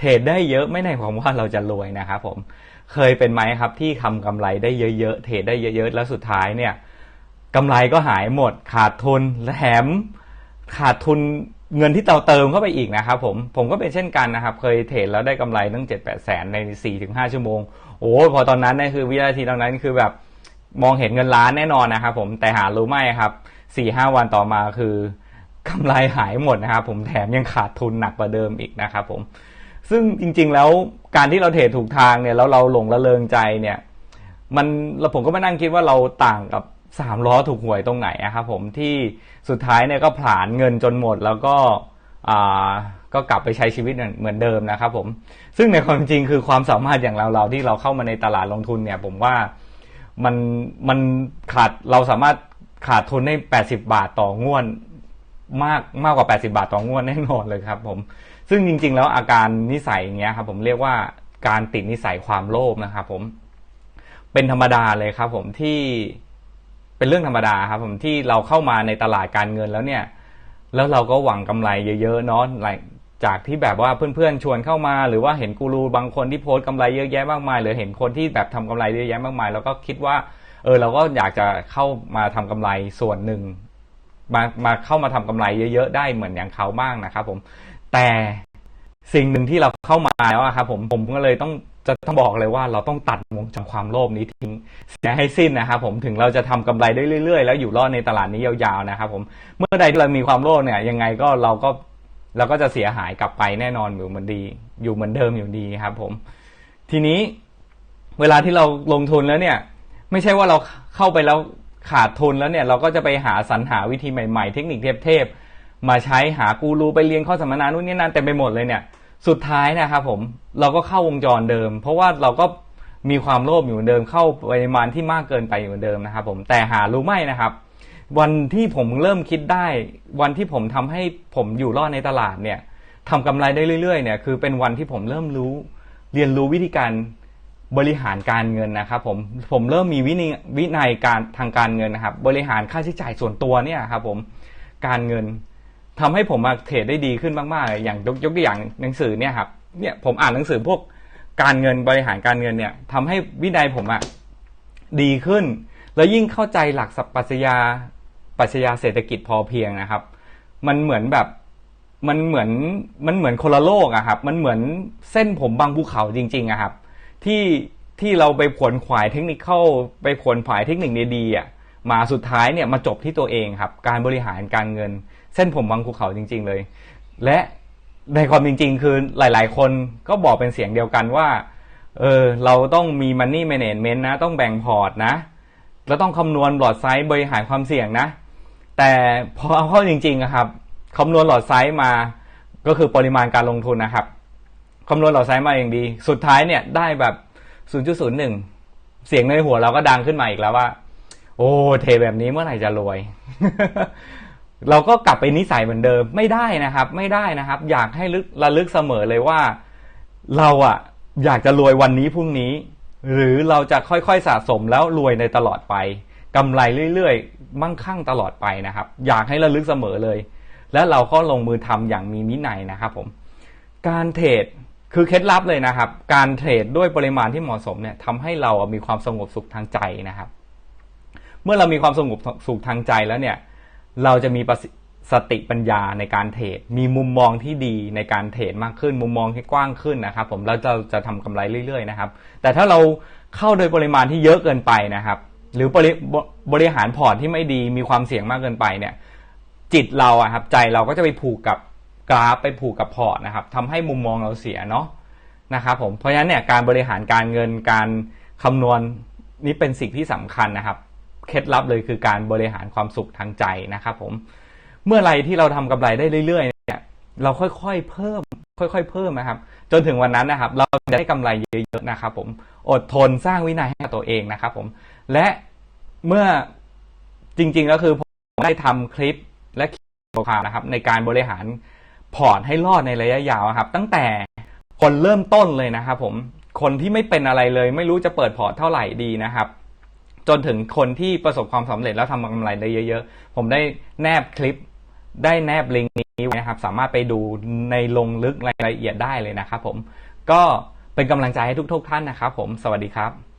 เทรดได้เยอะไม่ในความว่าเราจะรวยนะครับผมเคยเป็นไหมครับที่ทำกำไรได้เยอะๆเทรดได้เยอะๆแล้วสุดท้ายเนี่ยกำไรก็หายหมดขาดทุนแถมขาดทุนเงินที่เราเติมเข้าไปอีกนะครับผมผมก็เป็นเช่นกันนะครับ เคยเทรดแล้วได้กำไรตั้งเจ็ดแปดแสนในสี่ถึงห้าชั่วโมง โอ้พอตอนนั้นนี่คือวินาทีตอนนั้นคือแบบมองเห็นเงินล้านแน่นอนนะครับผมแต่หารู้ไหมครับสี่ห้าวันต่อมาคือกำไรหายหมดนะครับผมแถมยังขาดทุนหนักกว่าเดิมอีกนะครับผม ซึ่งจริง ๆ แล้วการที่เราเทรดถูกทางเนี่ยแล้วเราหลงละเลงใจเนี่ย มันเราผมก็มานั่งคิดว่าเราต่างกับสามล้อถูกหวยตรงไหนอะครับผมที่สุดท้ายเนี่ยก็ผลาญเงินจนหมดแล้วก็อ่าก็กลับไปใช้ชีวิตเหมือนเดิมนะครับผมซึ่งในความจริงคือความสามารถอย่างเราเราที่เราเข้ามาในตลาดลงทุนเนี่ย ผมว่ามันมันขาดเราสามารถขาดทุนได้ 80 บาทต่องวด มากมากกว่า 80 บาทต่องวดแน่นอนเลยครับผมซึ่งจริง ๆ แล้วอาการนิสัยอย่างเงี้ยครับผมเรียกว่าการติดนิสัยความโลภนะครับผมเป็นธรรมดาเลยครับ ผมที่เป็นเรื่องธรรมดาครับ ผมที่เราเข้ามาในตลาดการเงินแล้วเนี่ย แล้วเราก็หวังกำไรเยอะๆเนาะจากที่แบบว่าเพื่อนๆชวนเข้ามา หรือว่าเห็นกูรูบางคนที่โพสต์กำไรเยอะแยะมากมาย หรือเห็นคนที่แบบทำกำไรเยอะแยะมากมาย แล้วก็คิดว่า เออเราก็อยากจะเข้ามาทำกำไรส่วนหนึ่ง มามาเข้ามาทำกำไรเยอะๆได้เหมือนอย่างเขาบ้างนะครับผมแต่สิ่งหนึ่งที่เราเข้ามาแล้วครับผมผมก็เลยต้องจะต้องบอกเลยว่าเราต้องตัดวงจรความโลภนี้ทิ้งเสียให้สิ้นนะครับผมถึงเราจะทำกำไรได้เรื่อยๆ แล้วอยู่รอดในตลาดนี้ยาวๆนะครับผมเมื่อใดที่เรามีความโลภเนี่ยยังไงก็เราก็เราก็จะเสียหายกลับไปแน่นอนอยู่เหมือนดี อยู่เหมือนเดิมอยู่ดีครับผม ทีนี้เวลาที่เราลงทุนแล้วเนี่ย ไม่ใช่ว่าเราเข้าไปแล้ว ขาดทุนแล้วเนี่ยเราก็จะไปหาสรรหาวิธีใหม่ๆ เทคนิคเทพๆมาใช้หากูรูไปเรียนข้อสัมมนานู่นนี่นั่นเต็มไปหมดเลยเนี่ย สุดท้ายนะครับผมเราก็เข้าวงจรเดิม เพราะว่าเราก็มีความโลภอยู่เหมือนเดิมเข้าปริมาณที่มากเกินไปอยู่เหมือนเดิมนะครับผมแต่หารู้ไหมนะครับ วันที่ผมเริ่มคิดได้ วันที่ผมทำให้ผมอยู่รอดในตลาดเนี่ยทำกำไรได้เรื่อยๆเนี่ยคือเป็นวันที่ผมเริ่มรู้เรียนรู้วิธีการ บริหารการเงินนะครับผมผมเริ่มมีวินัยวินัยการทางการเงินนะครับ บริหารค่าใช้จ่ายส่วนตัวเนี่ยครับผมการเงินทำให้ผมมาเทรดได้ดีขึ้นมากๆเลยอย่างยกยกตัวอย่างหนังสือเนี่ยครับเนี่ยผมอ่านหนังสือพวกการเงินบริหารการเงินเนี่ยทำให้วินัยผมอะดีขึ้น แล้วยิ่งเข้าใจหลักสัพปรัชญาปรัชญาเศรษฐกิจพอเพียงนะครับ มันเหมือนแบบมันเหมือนมันเหมือนคนละโลกอะครับ มันเหมือนเส้นผมบางภูเขาจริงๆอะครับ ที่ที่เราไปขวนขวายเทคนิคเข้าไปขวนขวายเทคนิคดีๆอะมาสุดท้ายเนี่ยมาจบที่ตัวเองครับ การบริหารการเงิน เส้นผมบางภูเขาจริง ๆเลย และในความจริง ๆ คือหลาย ๆ คนก็บอกเป็นเสียงเดียวกันว่าเออเราต้องมี money management นะ ต้องแบ่งพอร์ตนะแล้วต้องคำนวณหลอดไซส์บริหารความเสี่ยงนะ แต่พอเอาเข้าจริงๆครับคำนวณหลอดไซส์มาก็คือปริมาณการลงทุนนะครับ คำนวณหลอดไซส์มาอย่างดี สุดท้ายเนี่ยได้แบบ 0.01 เสียงในหัวเราก็ดังขึ้นมาอีกแล้วว่า โอ้เทแบบนี้เมื่อไหร่จะรวย เราก็กลับไปนิสัยเหมือนเดิมไม่ได้นะครับ ไม่ได้นะครับ อยากให้ลึกระลึกเสมอเลยว่า เราอะอยากจะรวยวันนี้พรุ่งนี้ หรือเราจะค่อยๆสะสมแล้วรวยในตลอดไปกำไรเรื่อยๆ มั่งคั่งตลอดไปนะครับ อยากให้ระลึกเสมอเลย และเราก็ลงมือทำอย่างมีมินัยนะครับผม การเทรด คือเคล็ดลับเลยนะครับ การเทรดด้วยปริมาณที่เหมาะสมเนี่ยทำให้เรามีความสงบสุขทางใจนะครับ เมื่อเรามีความสงบสุขทางใจแล้วเนี่ย เราจะมีสติปัญญาในการเทรด มีมุมมองที่ดีในการเทรดมากขึ้น มุมมองที่กว้างขึ้นนะครับ ผมเราจะจะทำกำไรเรื่อยๆนะครับ แต่ถ้าเราเข้าโดยปริมาณที่เยอะเกินไปนะครับ หรือบริบริหารพอร์ตที่ไม่ดีมีความเสี่ยงมากเกินไปเนี่ย จิตเราอะครับใจเราก็จะไปผูกกับ กราฟไปผูกกับพอร์ตนะครับทำให้มุมมองเราเสียเนาะนะครับผมเพราะฉะนั้นเนี่ยการบริหารการเงินการคำนวณนี่เป็นสิ่งที่สำคัญนะครับเคล็ดลับเลยคือการบริหารความสุขทางใจนะครับผมเมื่อไรที่เราทำกำไรได้เรื่อย ๆ เนี่ย เราค่อยๆเพิ่ม ค่อย ๆ เพิ่มนะครับ จนถึงวันนั้นนะครับ เราจะได้กำไรเยอะๆนะครับ ผมอดทนสร้างวินัยให้กับตัวเองนะครับ ผมและเมื่อจริงๆแล้วคือผมได้ทำคลิปและคลิปนะครับ ในการบริหาร พอร์ตให้รอดในระยะยาวครับ ตั้งแต่คนเริ่มต้นเลยนะครับผมคนที่ไม่เป็นอะไรเลย ไม่รู้จะเปิดพอร์ตเท่าไหร่ดีนะครับ จนถึงคนที่ประสบความสำเร็จแล้วทำกำไรได้เยอะๆ ผมได้แนบคลิปได้แนบลิงก์นี้นี้ไว้นะครับ สามารถไปดูในลงลึกรายละเอียดได้เลยนะครับผมก็เป็นกำลังใจให้ทุกๆท่านนะครับผมสวัสดีครับ